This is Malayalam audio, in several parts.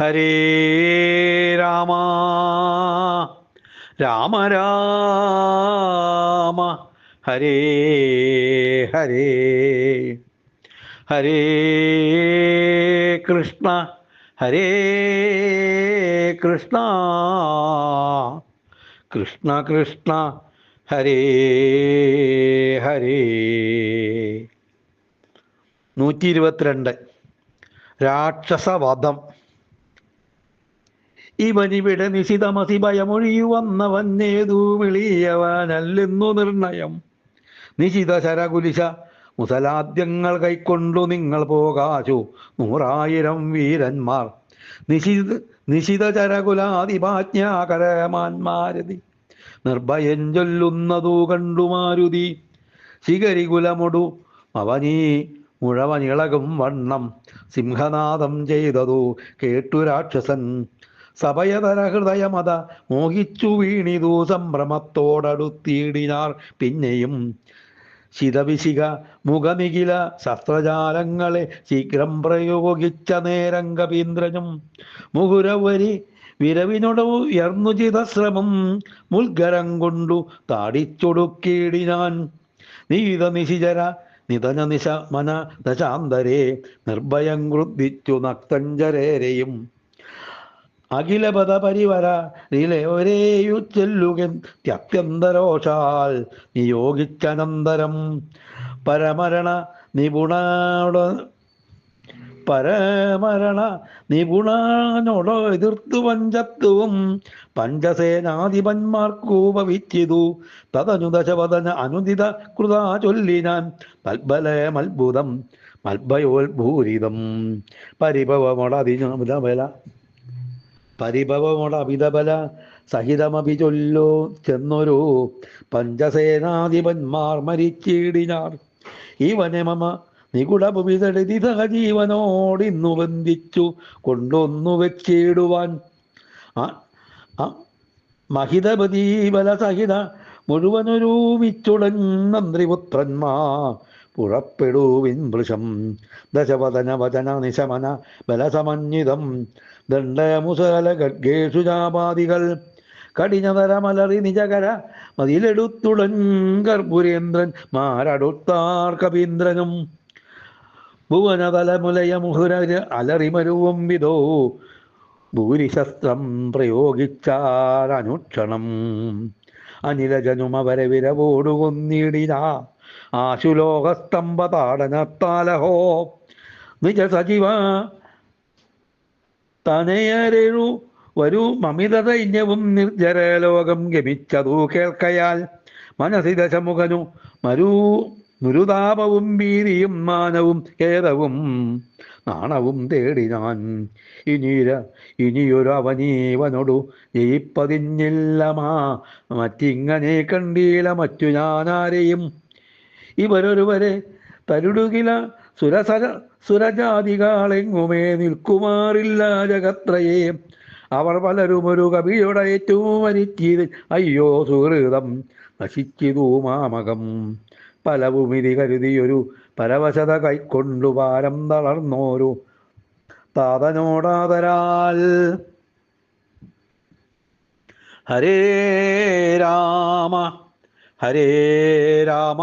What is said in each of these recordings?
ഹരേ രാമ. രാമ രാമ. ഹരേ ഹരേ. ഹരേ കൃഷ്ണ. ഹരേ കൃഷ്ണ. കൃഷ്ണ കൃഷ്ണ. ഹരേ ഹരേ. നൂറ്റി ഇരുപത്തിരണ്ട് രാക്ഷസവധം ഇവനിവിടെ നിശിതമസി ഭയമൊഴിയുവന്നവന്നേതു വിളിയവാനല്ലെന്നു നിർണയം. നിശിത ശരകുലിശ മുസലാദ്യങ്ങൾ കൈക്കൊണ്ടു നിങ്ങൾ പോകാശു. നൂറായിരം വീരന്മാർ. നിശിത നിശിത ചരകുലാതിപാജ്ഞാകരമാന്മാരതി നിർഭയം ചൊല്ലുന്നതു കണ്ടു മാരുതി ശിഖരികുലമൊടു അവനീ മുഴവനിളകും വണ്ണം. സിംഹനാദം ചെയ്തതു കേട്ടു രാക്ഷസൻ. സഭയതര ഹൃദയമത മോഹിച്ചു വീണിതു സംഭ്രമത്തോടടുത്തിയിടിനാർ പിന്നെയും ശിതവിശിക മുഖമികില ശസ്ത്രജാലങ്ങളെ ശീഘ്രം പ്രയോഗിച്ച നേരം കവീന്ദ്രനും മുകുരവരി വിരവിനോട് ഉയർന്നു ചിതശ്രമം ശ്രമം മുൽഗരം കൊണ്ടു താടിച്ചൊടുക്കിയിടിനാൻ നീത നിശിചര നിതന നിശ മന ദശാന്തരേ നിർഭയം ക്രുദ്ധിച്ചു നക്തഞ്ചരേരെയും അഖിലപദ പരിവര നിലയൊരേയു ചെല്ലുകൻ ത്യത്യന്തരോഷാൽ നിയോഗിച്ചനന്തരം പരമരണ നിപുണോട പരമരണ നിപുണനോട് എതിർത്തു പഞ്ചത്വവും പഞ്ചസേനാധിപന്മാർക്കൂപവിച്ചിതു. ഭവിച്ചിതു തതനു ദശവദന അനുദിത കൃതാ ചൊല്ലിനാൻ തൽബലമത്ഭുതം മൽഭയോത്ഭൂരിതം പരിഭവമൊടതിബല പരിഭവമൊടഭിതബല സഹിതമഭി ചൊല്ലോ ചെന്നൊരു പഞ്ചസേനാധിപന്മാർ മരിച്ചിടിനാർ ഇവനെ മമ നികുടഭുവിതടിതി സഹജീവനോടിന്നു ബന്ധിച്ചു കൊണ്ടൊന്നു വെച്ചിടുവാൻ. മഹിതപതി ബലസഹിത മുഴുവനൊരുമിച്ചുടന്നന്ത്രിപുത്രന്മാ പുറപ്പെടുവിൻ വൃഷം. ദശവദന വചന നിശമന ബലസമന്വിതം ദണ്ഡമുസല ഗഡ്ഗേഷു ചാപാദികൾ കഠിനതരമലറി നിജകര മതിലെടുത്തുളങ്കർപുരേന്ദ്രൻ മാരടുത്താർ കവീന്ദ്രനും ഭുവനതലമുലയ മുഹുര അലറിമരുവും വിധോ. ഭൂരിശസ്ത്രം പ്രയോഗിച്ചാരനുക്ഷണം അനിലജനും അവരെ വിരവോടു ആശുലോകസ്തംഭ താടനത്താലഹോ നിജ സജീവ തനയരഴു വരൂ മമിത നിർജരലോകം ഗമിച്ചതു കേൾക്കയാൽ. മനസി ദശമുഖനു മരൂ മുരുതാപവും വീരിയും മാനവും ഖേദവും നാണവും തേടി ഞാൻ. ഇനിര ഇനിയൊരു അവനീവനോടു ജയിപ്പതിഞ്ഞില്ലമാ. മറ്റിങ്ങനെ കണ്ടീല മറ്റു ഞാനാരെയും. ഇവരൊരുവരെ തരുടുകില സുരസര സുരജാതികളെങ്ങുമേ നിൽക്കുമാറില്ല ജഗത്രയെ. അവർ പലരും ഒരു കവിയുടെ ഏറ്റവും അയ്യോ സുഹൃതം നശിച്ചിതു മാമകം. പലവുമിതി കരുതിയൊരു പരവശത കൈക്കൊണ്ടു പാരം തളർന്നോരു താതനോടാതരാൽ. ഹരേ രാമ ഹരേ രാമ.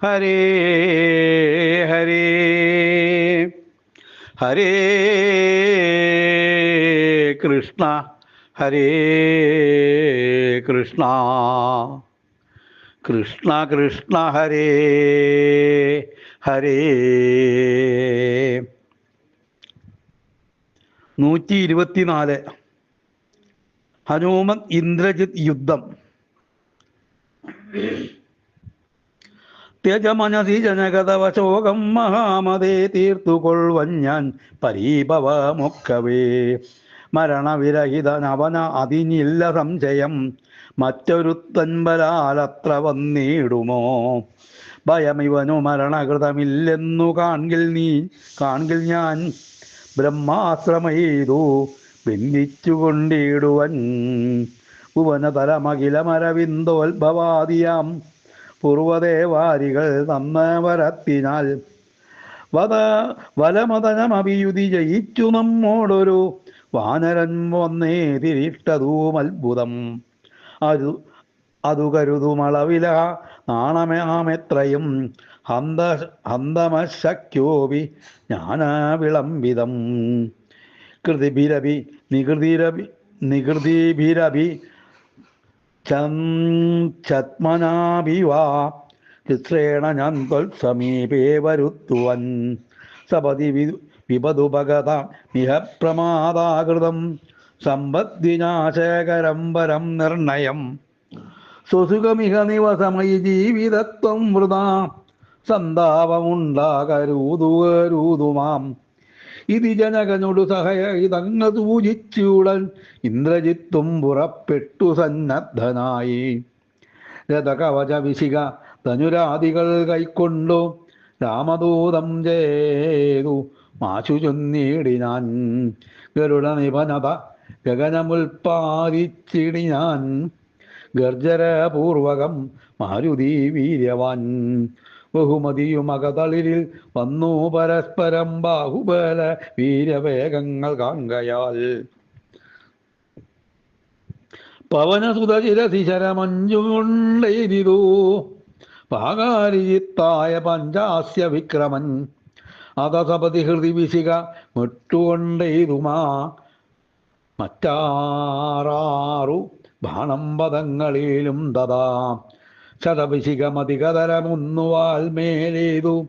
ഹരേ ഹരേ ഹരേ കൃഷ്ണ ഹരേ കൃഷ്ണ കൃഷ്ണ കൃഷ്ണ ഹരേ ഹരേ നൂറ്റി ഇരുപത്തിനാല് ഹനുമൻ ഇന്ദ്രജിത് യുദ്ധം ത്യജമനസി മഹാമതേ തീർത്തുകൊള്ളുവൻ ഞാൻ പരീഭവമൊക്കവേ. മരണവിരഹിതനവന അതിനില്ല സംശയം. മറ്റൊരുത്തൻബലാലത്ര വന്നിടുമോ? ഭയമിവനു മരണകൃതമില്ലെന്നു കാൺകിൽ നീ കാൺകിൽ ഞാൻ ബ്രഹ്മാശ്രമയ്തു ബന്ധിച്ചുകൊണ്ടിടുവൻ ഭുവനതലമഖിലമരവിന്ദോത്ഭവാദിയാം പൂർവദേവാരികൾ നന്നവരത്തിനാൽ വത വലമതനമഭിയുതി ജയിച്ചു നമ്മോടൊരു വാനരൻ വന്നേ തിരിട്ടതും അത്ഭുതം. അതു അതു കരുതുമളവില നാണമയാമെത്രയും ഹന്ത ഹന്തമശക്യോപി ജ്ഞാനവിളംബിതം. കൃതിഭിരഭി നികൃതിരഭി നികൃതിഭിരഭി ചത്മനാഭിവാ ചിത്രേണ ഞാൻ സമീപേ വരുത്തുവൻ. സപതി വിപതുപഗത മിഹ പ്രമാദാകൃതം. സമ്പദ്വിനാശേഖരം വരം നിർണയം. സ്വസുഖമിഹ നിവസമയി ജീവിതത്വം വൃതാ. സന്താപമുണ്ടാകരൂതുകരൂതുമാം. ഇതി ജനകനോട് സഹയ ഇതങ്ങ സൂചിച്ചുടൻ ഇന്ദ്രജിത്തും പുറപ്പെട്ടു സന്നദ്ധനായി. രഥകവച വിശിക ധനുരാദികൾ കൈക്കൊണ്ടു രാമദൂതം ചെയ്തു മാശു ചൊന്നിടിനാൻ. ഗരുഡ നിപനത ഗഗനമുൽപാദിച്ചിടിനാൻ ഗർജരപൂർവകം മാരുതി വീര്യവാൻ. ബഹുമതിയുമകതളിരിൽ വന്നു പരസ്പരം ബാഹുബല വീരവേഗങ്ങൾ കാങ്കയാൽ. പവനസുതചിരശിശരമഞ്ചുകൊണ്ടെയ്തിതു പാകാരിജിത്തായ പഞ്ചാസ്യ വിക്രമൻ. അതസപതി ഹൃതി വിശിക മുട്ടുകൊണ്ടെയ്തുമാ. മറ്റാറാറു ബാണം പദങ്ങളിലും തഥാ ശതഭിഷികമതികതരമൊന്നുവാൽ മേലേതു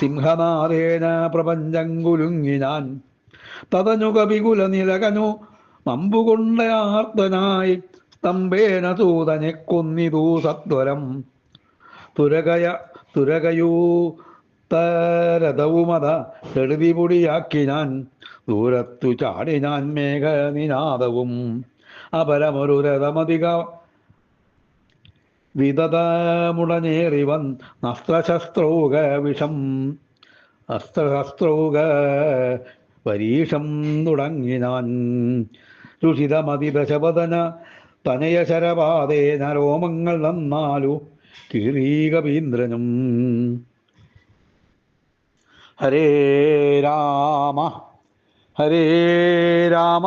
സിംഹനാഥേന പ്രപഞ്ചം കുലുങ്ങിനാൻ തതനു കവികുല നിലകനു നമ്പുകൊണ്ടയാർത്തനായി സ്തംഭേന സൂതനെ കൊന്നിതു സത്വരം. തുരകയ തുരകയൂ തരതവുമത കെടുതി പൊടിയാക്കി ഞാൻ ദൂരത്തു ചാടി ഞാൻ മേഘനിനാദവും. അപരമൊരു രഥമധിക വിതതമുടനേറിവൻ നസ്ത്രശസ്ത്രൗക വിഷം. അസ്ത്രശസ്ത്രൗക പരീഷം തുടങ്ങിനാൻ. രുഷിതമതിദശവദന തനയ ശരപാതേന രോമങ്ങൾ നന്നാലു കിരീകവീന്ദ്രനും ഹരേ രാമ ഹരേ രാമ.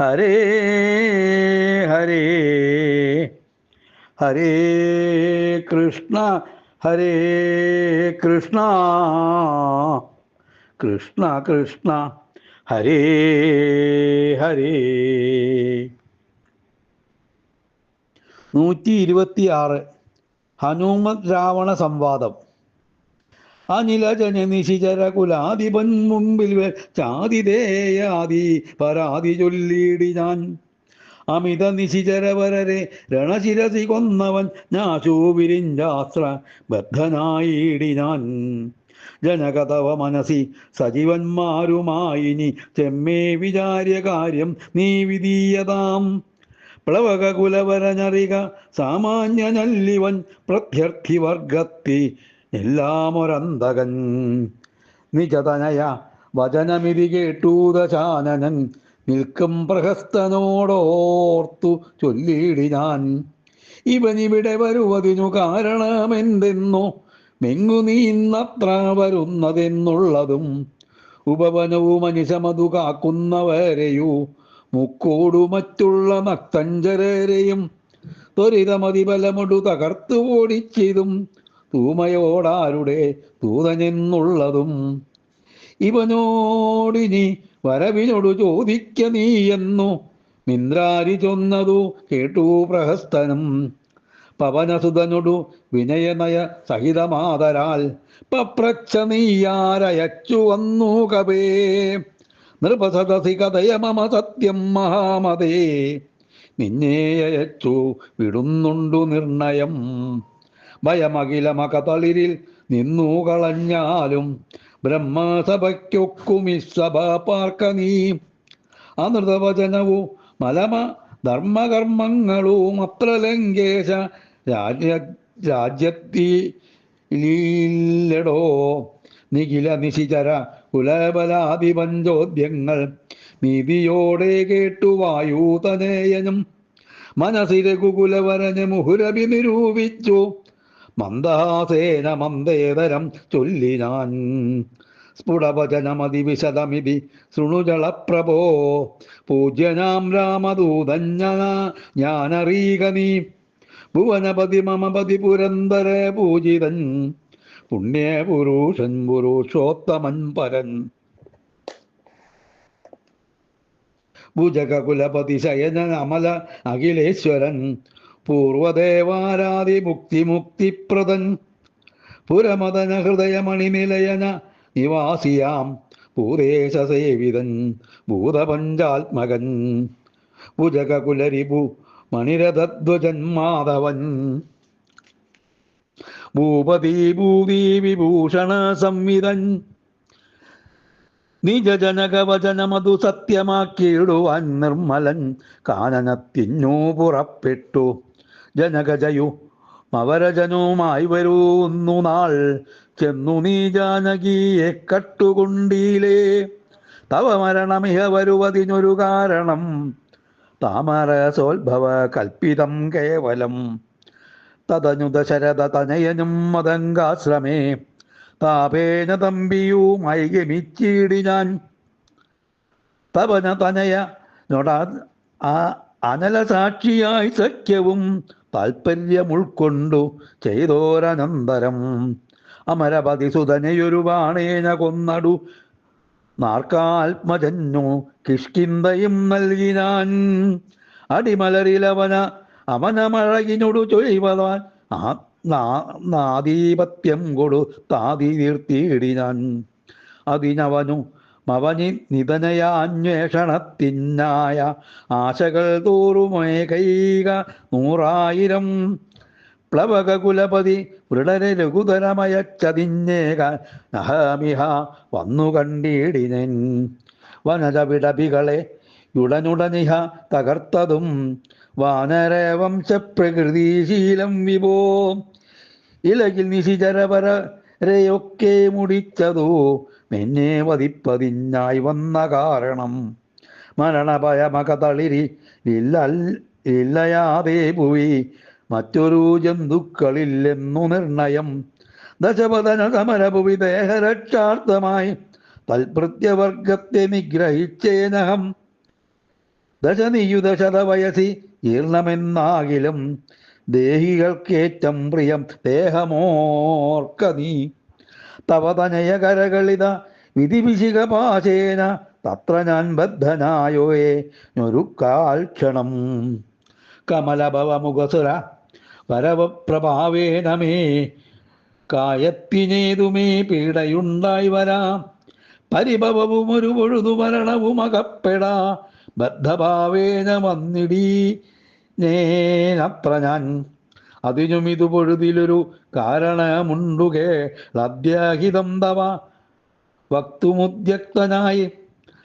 ഹരേ ഹരേ ഹരേ കൃഷ്ണ ഹരേ കൃഷ്ണ കൃഷ്ണ കൃഷ്ണ ഹരേ ഹരേ നൂറ്റി ഇരുപത്തിയാറ് ഹനുമത് രാവണ സംവാദം. അനിലജന നിശിചര കുലാധിപൻ മുമ്പിൽ ചാതിദേയാദി പരാതി ചൊല്ലിയിടി ഞാൻ. അമിത നിശിചരവരരെ രണശിരസി കൊന്നവൻ ഞാശൂവിരിഞ്ചാസ്ത്ര ബദ്ധനായിടി ഞാൻ. ജനകതവ മനസി സജീവന്മാരുമായിനി ചെമ്മേ വിചാര്യ കാര്യം നീ വിധീയതാം. പ്ലവക കുലവരനറിക സാമാന്യനല്ലിവൻ പ്രത്യർത്ഥി വർഗത്തി എല്ലാമൊരന്തകൻ. നിജതനയ വചനമിതി കേട്ടൂതശാനനൻ നിൽക്കും പ്രഹസ്തനോടോർത്തു ചൊല്ലിയിടി ഞാൻ. ഇവനിവിടെ വരുവതിനു കാരണമെന്തെന്നോ? മെങ്ങു നീന്നത്ര വരുന്നതെന്നുള്ളതും. ഉപവനവും മനുഷ്യമതു കാക്കുന്നവരെയോ. മുക്കോടു മറ്റുള്ള നക്തഞ്ചരരെയും. ത്വരിതമതിബലമൊടു തകർത്തു ഓടിച്ചതും തൂമയോടാരുടെ തൂതനെന്നുള്ളതും ഇവനോടിനി വരവിനോടു ചോദിക്ക നീ എന്നു മിന്ദ്രാരി ചൊന്നതു കേട്ടു പ്രഹസ്തനും. പവനസുതനൊടു വിനയനയ സഹിതമാതരാൽ പപ്രച്ഛ നീയാരയച്ചു വന്നു കവേ നൃപസദസി കഥയ മമ സത്യം മഹാമതേ. നിന്നെ അയച്ചു വിടുന്നുണ്ടു നിർണയം. ഭയമകിലമകതളിരിൽ നിന്നു കളഞ്ഞാലും ബ്രഹ്മസഭയ്ക്കൊക്കുമി സഭ പാർക്ക നീ. അനൃതവചനവും മലമ ധർമ്മകർമ്മങ്ങളും അത്ര ലങ്കേശ രാജ്യ രാജ്യത്തിലോ നിഖില നിശിചര കുലബലാധിപഞ്ചോദ്യങ്ങൾ നീതിയോടെ കേട്ടു വായൂതനേയനും മനസ്സിലെ കുകുലവരനെ മുഹുരഭി നിരൂപിച്ചു. മന്ദാസേന മന്ദേതരം ചൊല്ലി ഞാൻ സ്ഫുടവചനമതി വിശദമിതി ശൃണുജളപ്രഭോ. പൂജ്യനാം രാമദൂതഞ്ഞ ഞാനറിയുക ഭുവനപതി മമപതി പുരന്തര പൂജിതൻ. പുണ്യപുരുഷൻ പുരുഷോത്തമൻ പരൻ. ഭുജകുലപതി ശയനമല അമല അഖിലേശ്വരൻ. പൂർവദേവാരാധി മുക്തി മുക്തിപ്രദൻ പുരമദന ഹൃദയമണിനിലയന നിവാസിയാം ഭൂദേശ സേവിതൻ ഭൂതപഞ്ചാത്മകൻ. ഭുജകുലരിപു മണിരഥധ്വജൻ മാധവൻ ഭൂപതി ഭൂതി വിഭൂഷണ സംവിധൻ നിജജനകവചനമതു സത്യമാക്കിയിടുവാൻ നിർമ്മലൻ കാനനത്തിഞ്ഞു പുറപ്പെട്ടു. ജനകജയു മവരജനുമായി വരുന്നു നാൾ. ചെന്നു നീ ജാനകിയെ കട്ടുകൊണ്ടീലേ തവ മരണമിഹ വരുവതിനൊരു കാരണം. താമരസോത്ഭവ കൽപ്പിതം കേവലം. തതനു ദശരഥ തനയനും മതങ്കാശ്രമേ താപേന തമ്പിയുമായി ഗമിച്ചിടി ഞാൻ. തപന തനയ നൊട ആ അനല സാക്ഷിയായി സഖ്യവും താൽപ്പര്യമുൾക്കൊണ്ടു ചെയ്തോരനന്തരം. അമരപതി സുതനയൊരു വാണേന കൊന്നടു. നാർക്കാത്മജന്നു കിഷ്കിന്തയും നൽകിനാൻ. അടിമലരിലവന അവനമഴകിനൊടു ചൊയ്വതാൻ. നാദീപത്യം കൊടു താതി തീർത്തിയിടിനാൻ അതിനവനു മവനി നിതനയ അന്വേഷണത്തിനായ ആശകൾ തോറുമേകൈക നൂറായിരം. പ്ലവക കുലപതി വൃടരെ ലഘുതരമയച്ചതിഞ്ഞേക നഹമിഹ വന്നു കണ്ടിടിനൻ. വനജവിടപികളെ യുടനുടനിഹ തകർത്തതും വാനരവംശപ്രകൃതിശീലം വിഭോ. ഇലകിൽ നിശിചരപരരെയൊക്കെ മുടിച്ചതു മെന്നെ വധിപ്പതിഞ്ഞായി വന്ന കാരണം മരണഭയമകതളിരി ഇല്ല ഇല്ലയാതെ പോയി മറ്റൊരു ജന്തുക്കളില്ലെന്നു നിർണയം. ദശപതന സമരഭുവി ദേഹരക്ഷാർത്ഥമായി തൽപ്രത്യവർഗത്തെ നിഗ്രഹിച്ചേനഹം. ദശനിയുദശത വയസി ജീർണമെന്നാകിലും ദേഹികൾക്കേറ്റം പ്രിയം ദേഹമോർക്ക നീ തവതനയ കരകളിത വിധിവിശിക പാചേന തത്ര ഞാൻ ബദ്ധനായോയേ ഞൊരുക്കാൽ ക്ഷണം. കമലഭവമുഖസുര വരവപ്രഭാവേന മേ കായത്തിനേതുമേ പീഡയുണ്ടായി വരാം. പരിഭവവും ഒരു പൊഴുതു മരണവും അകപ്പെടാ ബദ്ധഭാവേന വന്നിടീ നേനത്ര ഞാൻ അതിനും ഇത് പൊഴുതിലൊരു കാരണമുണ്ടുകേ. ലദ്യാഹിതം തവ വക്തുമുദ്യക്തനായി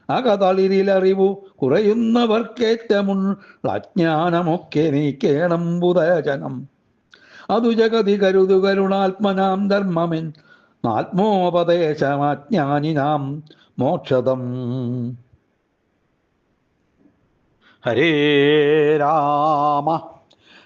അകതളിരിലറിവു കുറയുന്നവർക്കേറ്റമുൺ അജ്ഞാനമൊക്കെ നീക്കേണം ബുധജനം അതു ജഗതി കരുതു കരുണാത്മനാം ധർമ്മമിൻ ആത്മോപദേശമാജ്ഞാനിനാം മോക്ഷതം. ഹരേ രാമ.